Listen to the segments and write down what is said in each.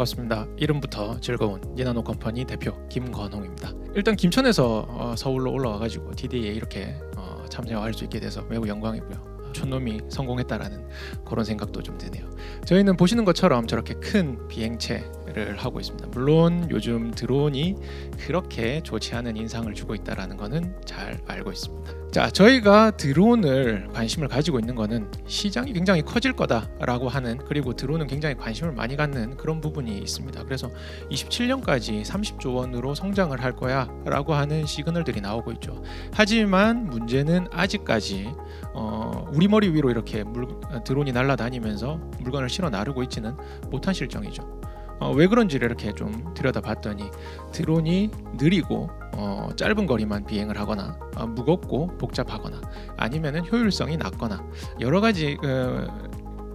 반갑습니다. 이름부터 즐거운 니나노 컴퍼니 대표 김건홍입니다. 일단 김천에서 어, 서울로 올라와가지고 DD에 이렇게 어, 참여할 수 있게 돼서 매우 영광이고요. 촌놈이 성공했다라는 그런 생각도 좀 드네요. 저희는 보시는 것처럼 저렇게 큰 비행체 를 하고 있습니다. 물론 요즘 드론이 그렇게 좋지 않은 인상을 주고 있다라는 거는 잘 알고 있습니다. 자, 저희가 드론을 관심을 가지고 있는 거는 시장이 굉장히 커질 거다라고 하는 그리고 드론은 굉장히 관심을 많이 갖는 그런 부분이 있습니다. 그래서 27년까지 30조 원으로 성장을 할 거야라고 하는 시그널들이 나오고 있죠. 하지만 문제는 아직까지 어, 우리 머리 위로 이렇게 물, 드론이 날아다니면서 물건을 실어 나르고 있지는 못한 실정이죠. 어, 왜 그런지를 이렇게 좀 들여다봤더니 드론이 느리고 어, 짧은 거리만 비행을 하거나 어, 무겁고 복잡하거나 아니면은 효율성이 낮거나 여러 가지 어,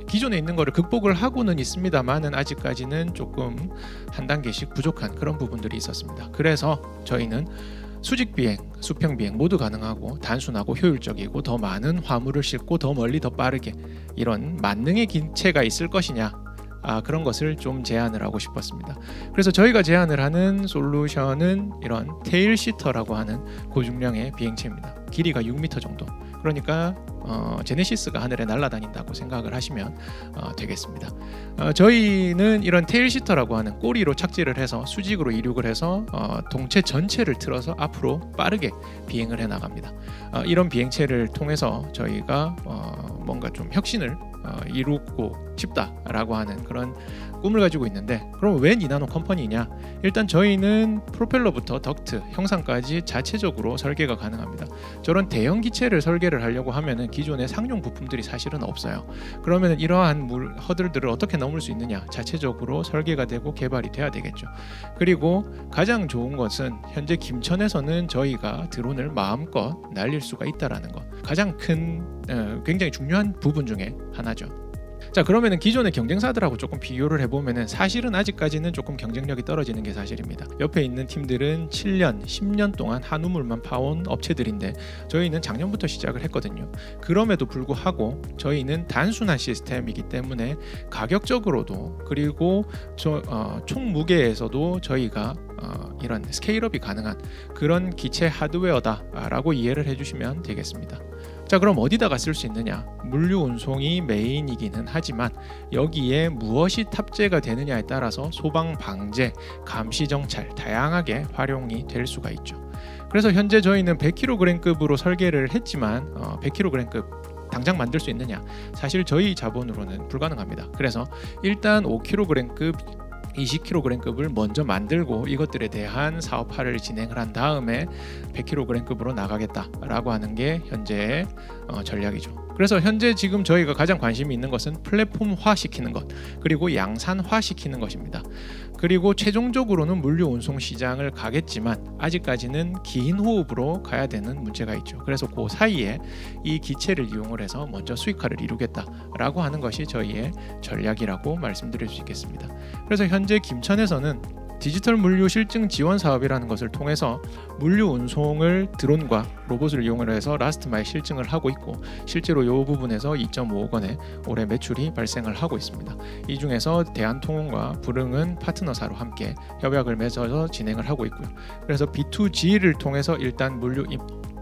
기존에 있는 거를 극복을 하고는 있습니다만은 아직까지는 조금 한 단계씩 부족한 그런 부분들이 있었습니다. 그래서 저희는 수직 비행, 수평 비행 모두 가능하고 단순하고 효율적이고 더 많은 화물을 싣고 더 멀리 더 빠르게 이런 만능의 기체가 있을 것이냐 아, 그런 것을 좀 제안을 하고 싶었습니다. 그래서 저희가 제안을 하는 솔루션은 이런 테일 시터라고 하는 고중량의 비행체입니다. 길이가 6m 정도. 그러니까 어, 제네시스가 하늘에 날아다닌다고 생각을 하시면 어, 되겠습니다. 어, 저희는 이런 테일 시터라고 하는 꼬리로 착지를 해서 수직으로 이륙을 해서 어, 동체 전체를 틀어서 앞으로 빠르게 비행을 해 나갑니다. 어, 이런 비행체를 통해서 저희가 어, 뭔가 좀 혁신을 어, 이루고 싶다라고 하는 그런 꿈을 가지고 있는데 그럼 왜 니나노 컴퍼니냐? 일단 저희는 프로펠러부터 덕트, 형상까지 자체적으로 설계가 가능합니다. 저런 대형 기체를 설계를 하려고 하면은 기존의 상용 부품들이 사실은 없어요. 그러면 이러한 물 허들들을 어떻게 넘을 수 있느냐? 자체적으로 설계가 되고 개발이 돼야 되겠죠. 그리고 가장 좋은 것은 현재 김천에서는 저희가 드론을 마음껏 날릴 수가 있다라는 것. 가장 큰 어, 굉장히 중요한 부분 중에 하나죠. 자 그러면은 기존의 경쟁사들하고 조금 비교를 해보면은 사실은 아직까지는 조금 경쟁력이 떨어지는 게 사실입니다. 옆에 있는 팀들은 7년, 10년 동안 한우물만 파온 업체들인데 저희는 작년부터 시작을 했거든요. 그럼에도 불구하고 저희는 단순한 시스템이기 때문에 가격적으로도 그리고 저, 어, 총 무게에서도 저희가 어, 이런 스케일업이 가능한 그런 기체 하드웨어다라고 이해를 해주시면 되겠습니다. 자 그럼 어디다가 쓸 수 있느냐? 물류 운송이 메인이기는 하지만 여기에 무엇이 탑재가 되느냐에 따라서 소방 방제 감시 정찰 다양하게 활용이 될 수가 있죠. 그래서 현재 저희는 100kg급으로 설계를 했지만 어, 100kg급 당장 만들 수 있느냐? 사실 저희 자본으로는 불가능합니다. 그래서 일단 5kg급 20kg급을 먼저 만들고 이것들에 대한 사업화를 진행을 한 다음에 100kg급으로 나가겠다라고 하는 게 현재의 어, 전략이죠. 그래서 현재 지금 저희가 가장 관심이 있는 것은 플랫폼화 시키는 것 그리고 양산화 시키는 것입니다. 그리고 최종적으로는 물류 운송 시장을 가겠지만 아직까지는 긴 호흡으로 가야 되는 문제가 있죠. 그래서 그 사이에 이 기체를 이용을 해서 먼저 수익화를 이루겠다라고 하는 것이 저희의 전략이라고 말씀드릴 수 있겠습니다. 그래서 현재 김천에서는 디지털 물류 실증 지원 사업이라는 것을 통해서 물류 운송을 드론과 로봇을 이용을 해서 라스트 마일 실증을 하고 있고 실제로 이 부분에서 2.5억 원의 올해 매출이 발생을 하고 있습니다. 이 중에서 대한통운과 불응은 파트너사로 함께 협약을 맺어서 진행을 하고 있고요. 그래서 B2G를 통해서 일단 물류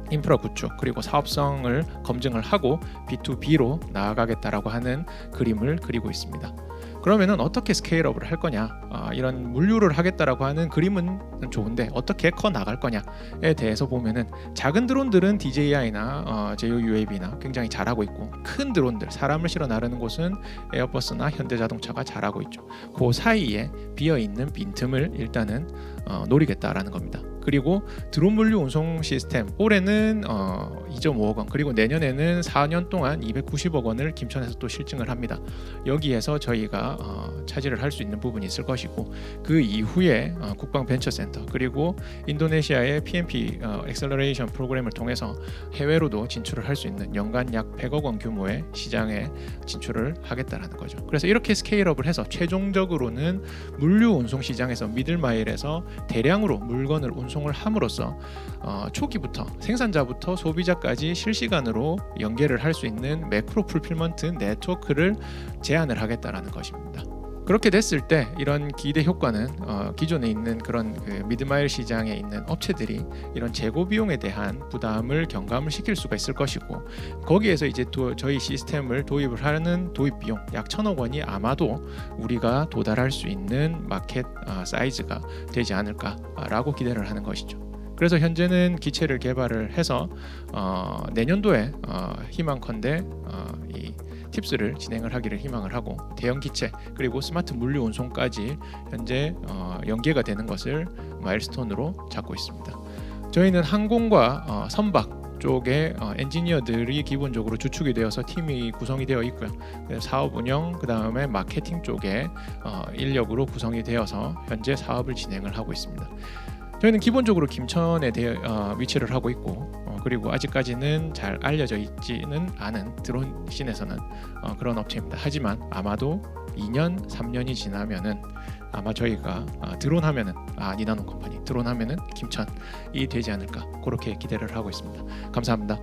인프라 구축 그리고 사업성을 검증을 하고 B2B로 나아가겠다라고 하는 그림을 그리고 있습니다. 그러면은 어떻게 스케일업을 할 거냐 아, 이런 물류를 하겠다라고 하는 그림은 좋은데 어떻게 커 나갈 거냐에 대해서 보면은 작은 드론들은 DJI나 어, JOUAV나 굉장히 잘하고 있고 큰 드론들 사람을 실어 나르는 곳은 에어버스나 현대자동차가 잘하고 있죠. 그 사이에 비어 있는 빈틈을 일단은 어, 노리겠다라는 겁니다. 그리고 드론 물류 운송 시스템 올해는 어, 2.5억 원 그리고 내년에는 4년 동안 290억 원을 김천에서 또 실증을 합니다. 여기에서 저희가 어, 차지를 할 수 있는 부분이 있을 것이고 그 이후에 어, 국방 벤처센터 그리고 인도네시아의 PMP 어, 엑셀러레이션 프로그램을 통해서 해외로도 진출을 할 수 있는 연간 약 100억 원 규모의 시장에 진출을 하겠다라는 거죠. 그래서 이렇게 스케일업을 해서 최종적으로는 물류 운송 시장에서 미들 마일에서 대량으로 물건을 운송 을 함으로써 어, 초기부터 생산자부터 소비자까지 실시간으로 연계를 할 수 있는 매크로 풀필먼트 네트워크를 제안을 하겠다라는 것입니다. 그렇게 됐을 때 이런 기대 효과는 어, 기존에 있는 그런 그 미드마일 시장에 있는 업체들이 이런 재고 비용에 대한 부담을 경감을 시킬 수가 있을 것이고 거기에서 이제 도, 저희 시스템을 도입을 하는 도입 비용 약 천억 원이 아마도 우리가 도달할 수 있는 마켓 아, 사이즈가 되지 않을까라고 기대를 하는 것이죠. 그래서 현재는 기체를 개발을 해서 어, 내년도에 어, 희망컨대 어, 이 팁스를 진행을 하기를 희망을 하고 대형 기체 그리고 스마트 물류 운송까지 현재 어, 연계가 되는 것을 마일스톤으로 잡고 있습니다. 저희는 항공과 어, 선박 쪽에 어, 엔지니어들이 기본적으로 주축이 되어서 팀이 구성이 되어 있고요. 사업 운영 그 다음에 마케팅 쪽에 어, 인력으로 구성이 되어서 현재 사업을 진행을 하고 있습니다. 저희는 기본적으로 김천에 대해 어, 위치를 하고 있고 어, 그리고 아직까지는 잘 알려져 있지는 않은 드론 씬에서는 어, 그런 업체입니다. 하지만 아마도 2년, 3년이 지나면은 아마 저희가 아, 드론 하면은 아 니나노 컴퍼니 드론 하면은 김천이 되지 않을까 그렇게 기대를 하고 있습니다. 감사합니다.